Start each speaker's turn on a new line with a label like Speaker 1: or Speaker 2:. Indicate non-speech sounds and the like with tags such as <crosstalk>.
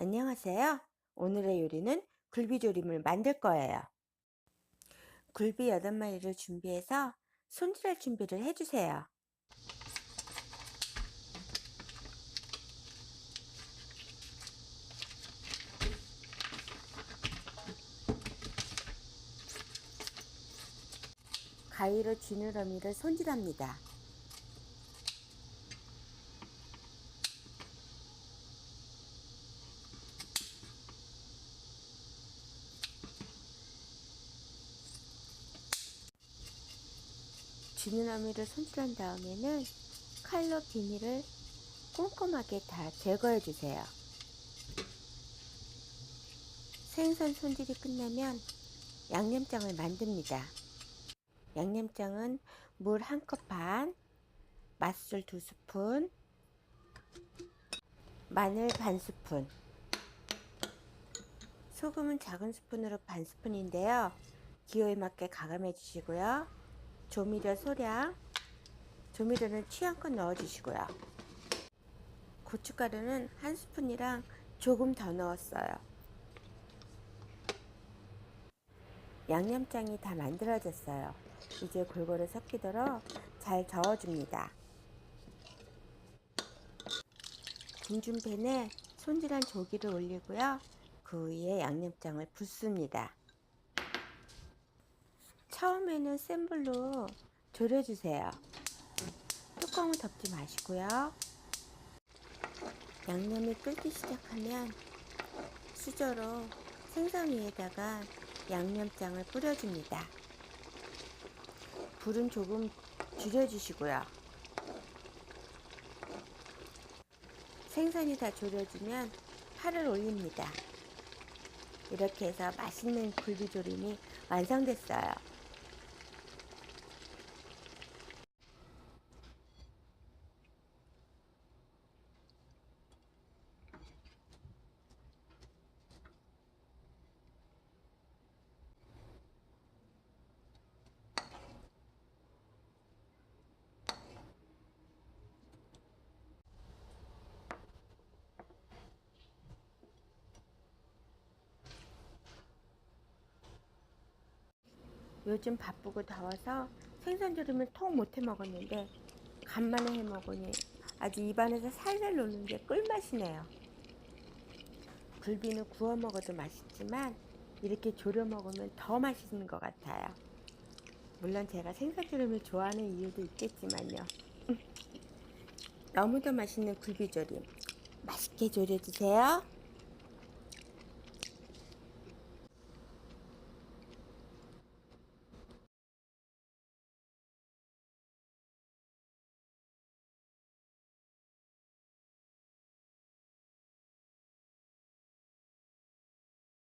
Speaker 1: 안녕하세요. 오늘의 요리는 굴비조림을 만들 거예요. 굴비 8마리를 준비해서 손질할 준비를 해주세요. 가위로 지느러미를 손질합니다. 지느러미를 손질한 다음에는 칼로 비닐을 꼼꼼하게 다 제거해 주세요. 생선 손질이 끝나면 양념장을 만듭니다. 양념장은 물 한 컵 반, 맛술 두 스푼, 마늘 반 스푼, 소금은 작은 스푼으로 반 스푼인데요. 기호에 맞게 가감해 주시고요. 조미료 소량, 조미료는 취향껏 넣어 주시고요. 고춧가루는 한 스푼이랑 조금 더 넣었어요. 양념장이 다 만들어졌어요. 이제 골고루 섞이도록 잘 저어줍니다. 궁중팬에 손질한 조기를 올리고요. 그 위에 양념장을 붓습니다. 처음에는 센 불로 졸여주세요. 뚜껑을 덮지 마시고요. 양념이 끓기 시작하면 수저로 생선 위에다가 양념장을 뿌려줍니다. 불은 조금 줄여주시고요. 생선이 다 졸여지면 파를 올립니다. 이렇게 해서 맛있는 굴비조림이 완성됐어요. 요즘 바쁘고 더워서 생선조림을 통 못해 먹었는데 간만에 해 먹으니 아주 입안에서 살살 녹는 게 꿀맛이네요. 굴비는 구워 먹어도 맛있지만 이렇게 졸여 먹으면 더 맛있는 것 같아요. 물론 제가 생선조림을 좋아하는 이유도 있겠지만요. <laughs> 너무도 맛있는 굴비조림 맛있게 졸여주세요.